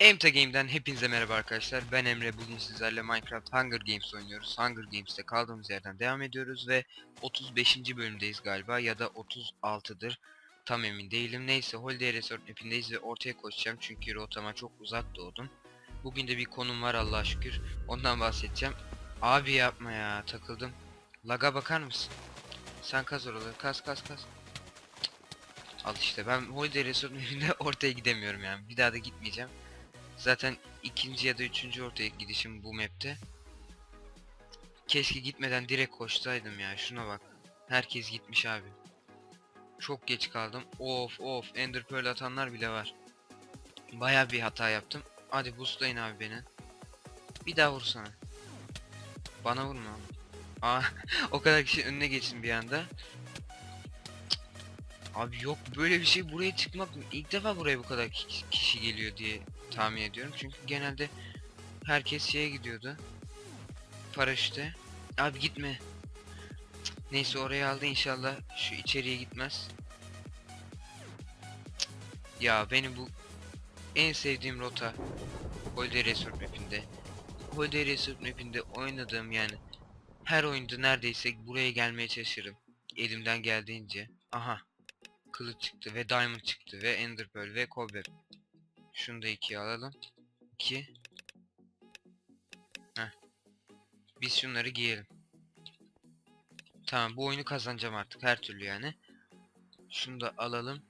Emta Game'den hepinize merhaba arkadaşlar. Ben Emre. Bugün sizlerle Minecraft Hunger Games oynuyoruz. Hunger Games'te kaldığımız yerden devam ediyoruz ve 35. bölümdeyiz galiba ya da 36'dır. Tam emin değilim. Neyse Holiday Resort mapindeyiz ve ortaya koşacağım çünkü rotama çok uzak doğdum. Bugün de bir konum var Allah'a şükür. Ondan bahsedeceğim. Abi yapma ya takıldım. Laga bakar mısın? Sen kaz oraları kaz kaz kaz. Al işte ben Holiday Resort mapinde ortaya gidemiyorum yani. Bir daha da gitmeyeceğim. Zaten ikinci ya da üçüncü ortaya gidişim bu map'te. Keşke gitmeden direkt koşsaydım ya şuna bak. Herkes gitmiş abi. Çok geç kaldım. Of of Ender Pearl atanlar bile var. Baya bir hata yaptım. Hadi boostlayın abi beni. Bir daha vursana. Bana vurma. Aa o kadar kişi önüne geçsin bir anda. Abi yok böyle bir şey buraya çıkmak ilk defa buraya bu kadar ki- kişi geliyor diye tahmin ediyorum. Çünkü genelde herkes şeye gidiyordu. Paraşüte. Abi gitme. Neyse oraya aldı inşallah şu içeriye gitmez. Ya benim bu en sevdiğim rota Holiday Resort mapinde. Holiday Resort mapinde oynadığım yani her oyunda neredeyse buraya gelmeye çalışırım. Elimden geldiğince. Aha. Kılıç çıktı ve Diamond çıktı ve Ender Pearl ve Cobweb. Şunu da ikiye alalım. 2. Heh. Biz şunları giyelim. Tamam bu oyunu kazanacağım artık her türlü yani. Şunu da alalım.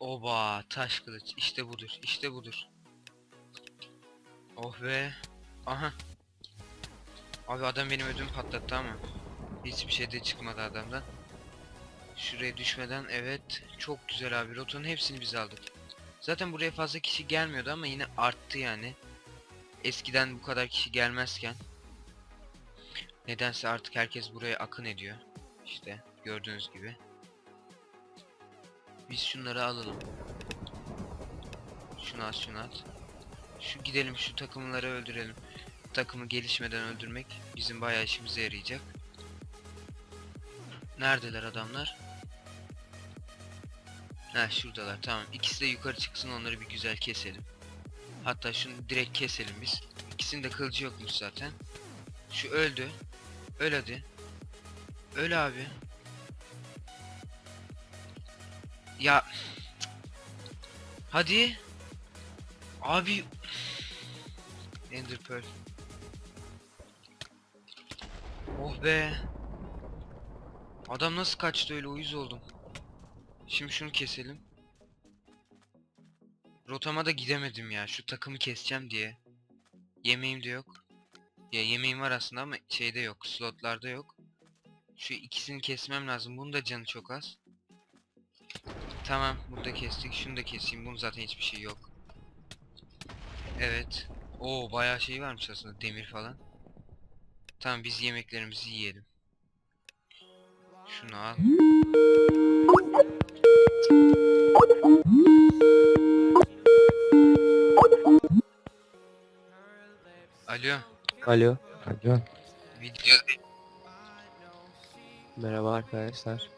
Oba taş kılıç işte budur işte budur. Oh be. Aha. Abi adam benim ödümü patlattı ama. Hiçbir şey de çıkmadı adamdan. Şuraya düşmeden evet. Çok güzel abi. Rotanın hepsini biz aldık. Zaten buraya fazla kişi gelmiyordu ama yine arttı yani. Eskiden bu kadar kişi gelmezken. Nedense artık herkes buraya akın ediyor. İşte gördüğünüz gibi. Biz şunları alalım. Şunu at şunu at. Şu gidelim şu takımları öldürelim. Takımı gelişmeden öldürmek bizim bayağı işimize yarayacak. Neredeler adamlar? Ha şuradalar tamam. İkisi de yukarı çıksın onları bir güzel keselim. Hatta şunu direkt keselim biz. İkisinin de kılıcı yokmuş zaten. Şu öldü. Öl hadi. Öl abi. Ya. Hadi. Abi. Ender Pearl. Be. Adam nasıl kaçtı öyle uyuz oldum. Şimdi şunu keselim. Rotama da gidemedim ya. Şu takımı keseceğim diye. Yemeğim de yok. Ya yemeğim var aslında ama şeyde yok. Slotlarda yok. Şu ikisini kesmem lazım. Bunun da canı çok az. Tamam. Bunu da kestik. Şunu da keseyim. Bunun zaten hiçbir şey yok. Evet. Oo bayağı şey varmış aslında. Demir falan. Tamam biz yemeklerimizi yiyelim. Şunu al. Alo. Alo. Alo. Video Merhaba arkadaşlar.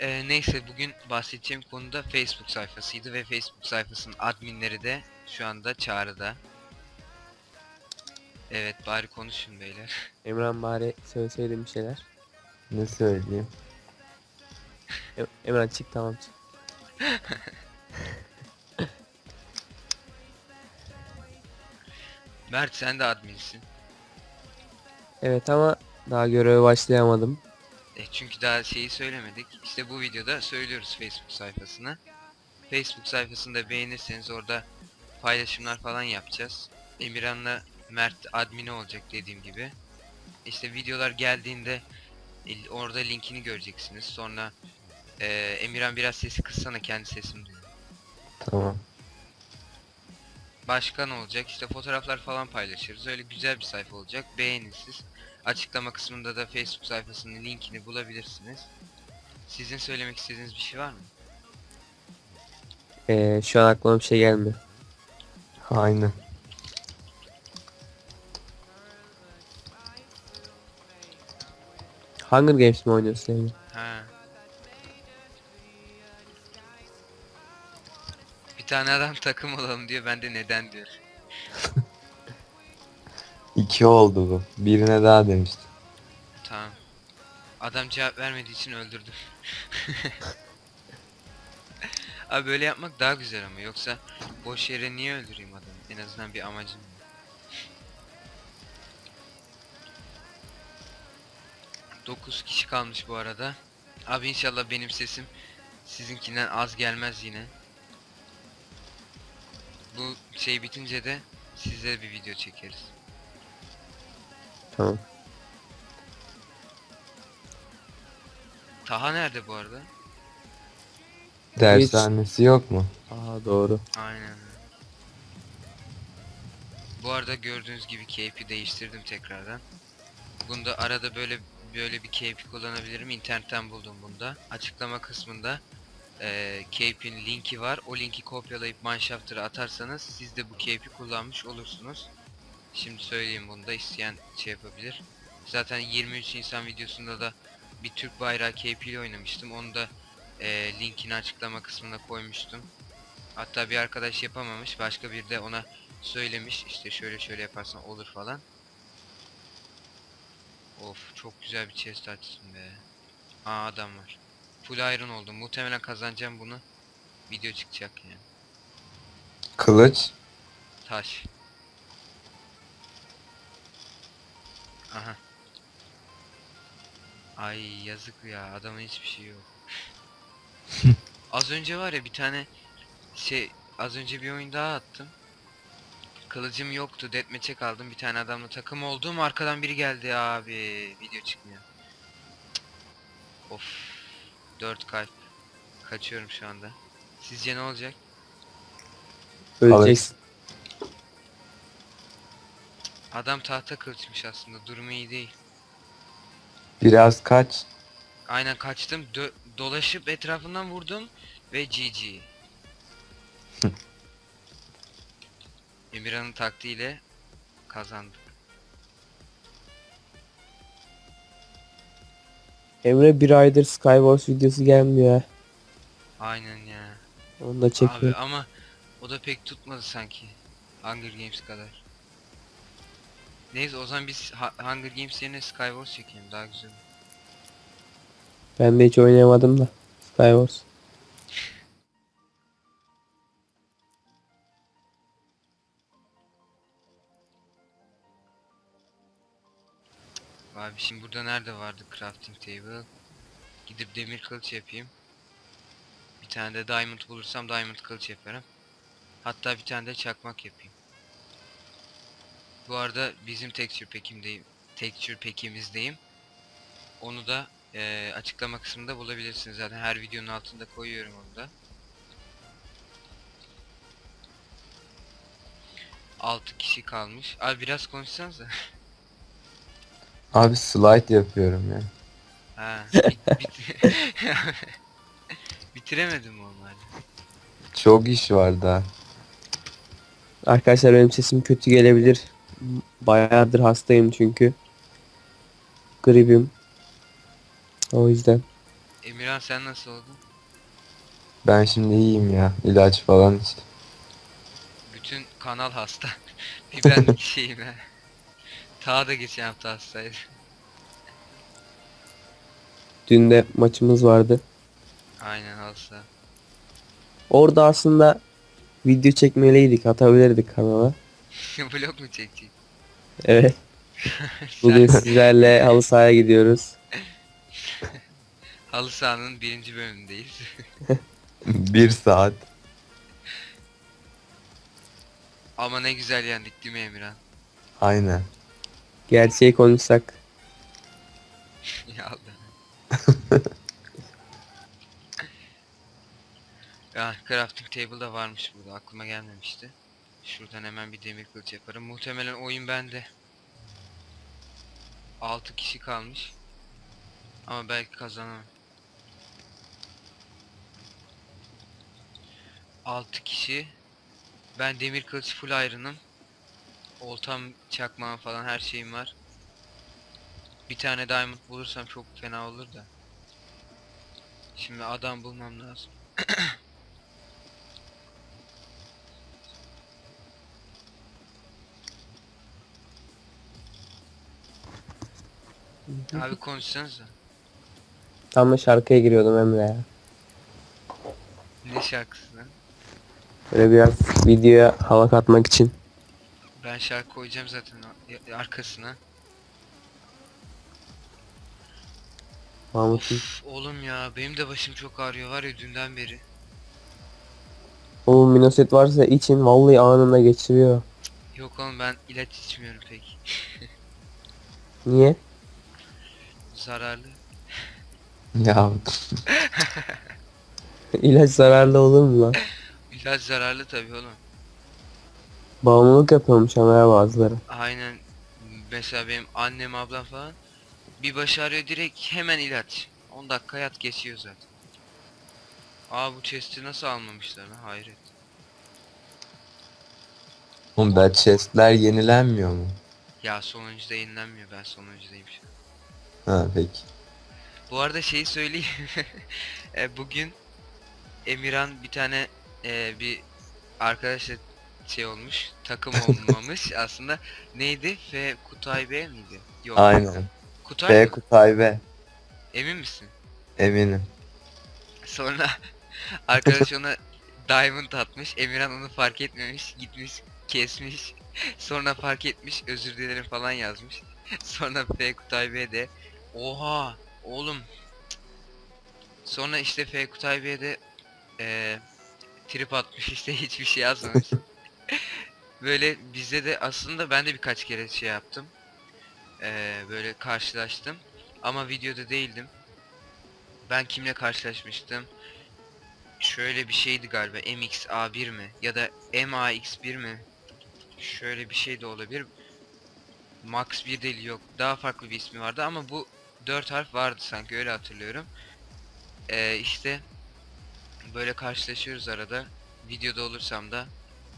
Ee, neyse bugün bahsedeceğim konu da Facebook sayfasıydı ve Facebook sayfasının adminleri de şu anda çağrıda. Evet bari konuşun beyler. Emran bari söyleseydin bir şeyler. Ne söyleyeyim? Em- Emran çık tamam çık. Mert sen de adminsin. Evet ama daha göreve başlayamadım. E, çünkü daha şeyi söylemedik. İşte bu videoda söylüyoruz Facebook sayfasını. Facebook sayfasında beğenirseniz orada paylaşımlar falan yapacağız. Emirhan'la Mert admini olacak dediğim gibi. İşte videolar geldiğinde orada linkini göreceksiniz. Sonra e, Emirhan biraz sesi kıssana kendi sesimi duyuyor. Tamam. Başka ne olacak? İşte fotoğraflar falan paylaşırız. Öyle güzel bir sayfa olacak. Beğenin siz. Açıklama kısmında da Facebook sayfasının linkini bulabilirsiniz. Sizin söylemek istediğiniz bir şey var mı? Ee, şu an aklıma bir şey gelmiyor. Aynen. Hunger Games mi oynuyorsun Emre? Ha. Bir tane adam takım olalım diyor. Ben de neden diyor. İki oldu bu. Birine daha demiştim. Tamam. Adam cevap vermediği için öldürdüm. Abi böyle yapmak daha güzel ama yoksa boş yere niye öldüreyim en azından bir amacım. Dokuz kişi kalmış bu arada. Abi inşallah benim sesim sizinkinden az gelmez yine. Bu şey bitince de size bir video çekeriz. Tamam. Taha nerede bu arada? Dershanesi yok mu? Aa doğru. Aynen. Bu arada gördüğünüz gibi keyfi değiştirdim tekrardan. Bunda arada böyle böyle bir keyfi kullanabilirim. İnternetten buldum bunda. Açıklama kısmında eee keyfin linki var. O linki kopyalayıp Mineshafter'a atarsanız siz de bu keyfi kullanmış olursunuz. Şimdi söyleyeyim bunu da isteyen şey yapabilir. Zaten 23 Nisan videosunda da bir Türk bayrağı keyfiyle oynamıştım. Onu da eee, linkini açıklama kısmına koymuştum. Hatta bir arkadaş yapamamış. Başka bir de ona söylemiş. işte şöyle şöyle yaparsan olur falan. Of çok güzel bir chest açsın be. Aa adam var. Full iron oldum. Muhtemelen kazanacağım bunu. Video çıkacak yani. Kılıç. Taş. Aha. Ay yazık ya adamın hiçbir şey yok. az önce var ya bir tane şey az önce bir oyun daha attım. Kılıcım yoktu deathmatch'e kaldım bir tane adamla takım oldum arkadan biri geldi abi video çıkmıyor. Of 4 kalp kaçıyorum şu anda. Sizce ne olacak? Öleceksin. Adam tahta kılıçmış aslında durumu iyi değil. Biraz kaç. Aynen kaçtım. Dö- dolaşıp etrafından vurdum ve GG. Emirhan'ın taktiğiyle kazandık. Emre bir aydır Skywars videosu gelmiyor ha. Aynen ya. Onu da Abi ama o da pek tutmadı sanki. Hunger Games kadar. Neyse o zaman biz Ha- Hunger Games yerine Skywars çekelim daha güzel. Ben de hiç oynayamadım da. Skywars. Abi şimdi burada nerede vardı crafting table? Gidip demir kılıç yapayım. Bir tane de diamond bulursam diamond kılıç yaparım. Hatta bir tane de çakmak yapayım. Bu arada bizim texture pack'imdeyim. Texture pack'imizdeyim. Onu da eee, açıklama kısmında bulabilirsiniz zaten her videonun altında koyuyorum onu da. 6 kişi kalmış. Abi biraz konuşsanıza. Abi slide yapıyorum ya. Ha, bit, bit- Bitiremedim hala. Çok iş var daha. Arkadaşlar benim sesim kötü gelebilir. Bayağıdır hastayım çünkü. Gripim. O yüzden. Emirhan sen nasıl oldun? Ben şimdi iyiyim ya. İlaç falan işte. Bütün kanal hasta. Bir ben şeyim ha. Ta da geçen hafta hastaydı. Dün de maçımız vardı. Aynen hasta. Orada aslında video çekmeliydik. Atabilirdik kanala. Vlog mu çekecek? Evet. Bugün sizlerle halı sahaya gidiyoruz. Halı sahanın birinci bölümündeyiz. Bir saat. Ama ne güzel yendik değil mi Emirhan? Aynen. Gerçeği konuşsak. ya Allah. ya crafting table da varmış burada aklıma gelmemişti. Şuradan hemen bir demir kılıç yaparım. Muhtemelen oyun bende. 6 kişi kalmış. Ama belki kazanamam. 6 kişi. Ben demir kılıç full iron'ım. Oltam, çakmağım falan her şeyim var. Bir tane diamond bulursam çok fena olur da. Şimdi adam bulmam lazım. Abi konuşsanıza. Tam da şarkıya giriyordum Emre ya. Ne şarkısı lan? Böyle biraz videoya hava katmak için. Ben şarkı koyacağım zaten arkasına. Mahmut'un. Of oğlum ya benim de başım çok ağrıyor var ya dünden beri. Oğlum Minoset varsa için vallahi anında geçiriyor. Yok oğlum ben ilaç içmiyorum pek. Niye? Zararlı. Ya İlaç zararlı olur mu lan? İlaç zararlı tabii oğlum. Bağımlılık yapıyormuş ama ya bazıları. Aynen. Mesela benim annem ablam falan bir baş ağrıyor direkt hemen ilaç. 10 dakika yat geçiyor zaten. Aa bu chest'i nasıl almamışlar lan hayret. oğlum bad chest'ler yenilenmiyor mu? Ya sonuncuda yenilenmiyor ben sonuncudayım şu an. Ha peki. Bu arada şeyi söyleyeyim. E, Bugün Emirhan bir tane e, bir arkadaşla şey olmuş takım olmamış aslında neydi F Kutay B miydi? Yok. Aynen. Kutay F mı? Kutay B. Emin misin? Eminim. Sonra arkadaş ona diamond atmış. Emirhan onu fark etmemiş. Gitmiş kesmiş. Sonra fark etmiş. Özür dilerim falan yazmış. Sonra F Kutay B de oha oğlum. Sonra işte F Kutay B de eee trip atmış işte hiçbir şey yazmamış. Böyle bizde de aslında ben de birkaç kere şey yaptım. Eee böyle karşılaştım. Ama videoda değildim. Ben kimle karşılaşmıştım? Şöyle bir şeydi galiba MXA1 mi? Ya da MAX1 mi? Şöyle bir şey de olabilir. Max 1 değil yok. Daha farklı bir ismi vardı ama bu 4 harf vardı sanki öyle hatırlıyorum. Ee, işte böyle karşılaşıyoruz arada. Videoda olursam da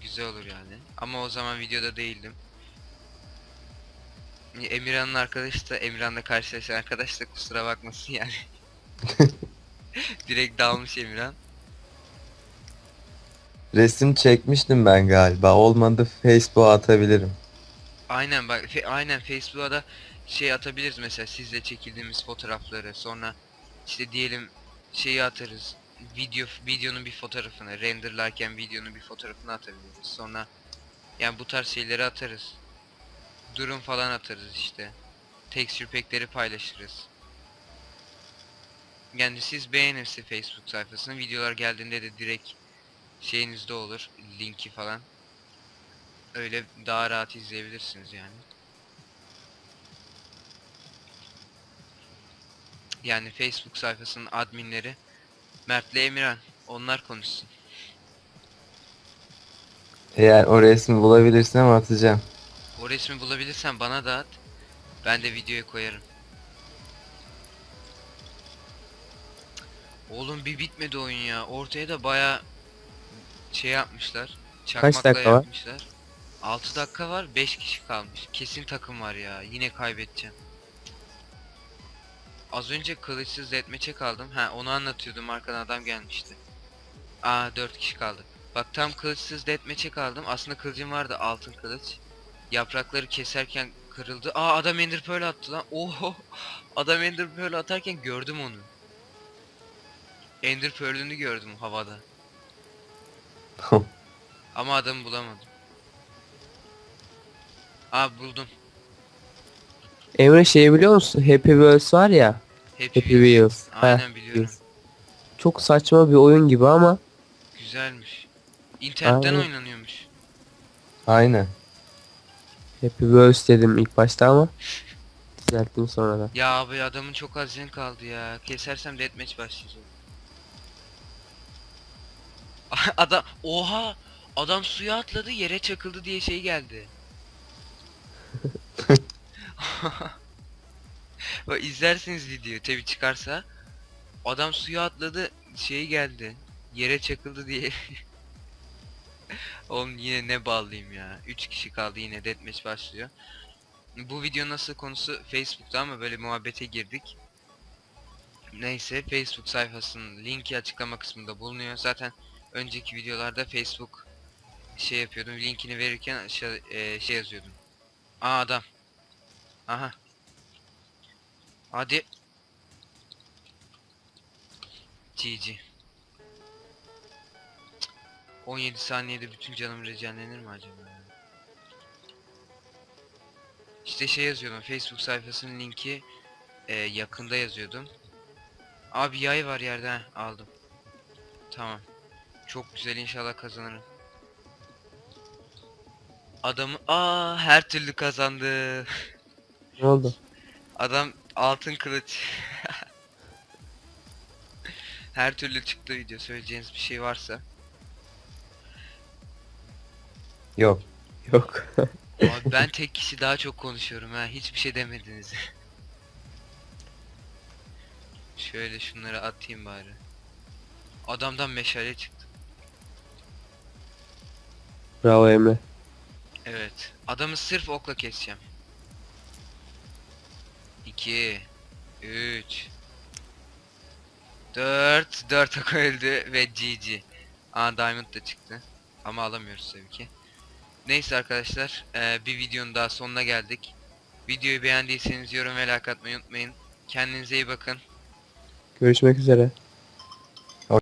güzel olur yani. Ama o zaman videoda değildim. Emirhan'ın arkadaşı da Emirhan'la karşılaşan arkadaş da kusura bakmasın yani. Direkt dalmış Emirhan. Resim çekmiştim ben galiba. Olmadı Facebook'a atabilirim. Aynen bak fe- aynen Facebook'a da şey atabiliriz mesela sizle çekildiğimiz fotoğrafları sonra işte diyelim şeyi atarız video videonun bir fotoğrafını renderlarken videonun bir fotoğrafını atabiliriz. Sonra yani bu tarz şeyleri atarız. Durum falan atarız işte. Texture pack'leri paylaşırız. Yani siz beğenirse Facebook sayfasını videolar geldiğinde de direkt şeyinizde olur linki falan. Öyle daha rahat izleyebilirsiniz yani. Yani Facebook sayfasının adminleri Mert'le Emirhan onlar konuşsun. Eğer o resmi bulabilirsem atacağım. O resmi bulabilirsen bana da at. Ben de videoya koyarım. Oğlum bir bitmedi oyun ya. Ortaya da baya şey yapmışlar. Çakmakla dakika var? yapmışlar. 6 dakika var 5 kişi kalmış. Kesin takım var ya. Yine kaybedeceğim. Az önce kılıçsız deathmatch'e kaldım. Ha onu anlatıyordum arkadan adam gelmişti. Aa 4 kişi kaldı. Bak tam kılıçsız deathmatch'e kaldım. Aslında kılıcım vardı altın kılıç. Yaprakları keserken kırıldı. Aa adam ender pearl attı lan. Oho. Adam ender pearl atarken gördüm onu. Ender pearl'ünü gördüm havada. Ama adamı bulamadım. Aa buldum. Emre şey biliyor musun? Happy Wheels var ya. Happy, Happy Wheels. Aynen Heh, biliyorum. Wheels. Çok saçma bir oyun gibi ama Güzelmiş. İnternetten Aynen. oynanıyormuş. Aynen. Happy Wheels dedim ilk başta ama düzelttim sonradan. Ya abi adamın çok az can kaldı ya. Kesersem deathmatch başlayacak. Adam oha adam suya atladı yere çakıldı diye şey geldi. Bak izlersiniz tabi çıkarsa adam suya atladı şey geldi yere çakıldı diye. Oğlum yine ne bağlıyım ya. 3 kişi kaldı yine deathmatch başlıyor. Bu video nasıl konusu Facebook'ta ama böyle muhabbete girdik. Neyse Facebook sayfasının linki açıklama kısmında bulunuyor. Zaten önceki videolarda Facebook şey yapıyordum linkini verirken aşağı e, şey yazıyordum. Aa adam. Aha. Hadi. GG. 17 saniyede bütün canım regenlenir mi acaba? İşte şey yazıyordum Facebook sayfasının linki e, yakında yazıyordum. Abi yay var yerde ha, aldım. Tamam. Çok güzel inşallah kazanırım. Adamı aa her türlü kazandı. Ne oldu? Adam altın kılıç. her türlü çıktı video. Söyleyeceğiniz bir şey varsa. Yok. Yok. Abi ben tek kişi daha çok konuşuyorum ha. Hiçbir şey demediniz. Şöyle şunları atayım bari. Adamdan meşale çıktı. Bravo Emre. Evet. Adamı sırf okla keseceğim. 2 3 4 4 ok ve GG. Aa Diamond da çıktı. Ama alamıyoruz tabii ki. Neyse arkadaşlar, eee, bir videonun daha sonuna geldik. Videoyu beğendiyseniz yorum ve like atmayı unutmayın. Kendinize iyi bakın. Görüşmek üzere.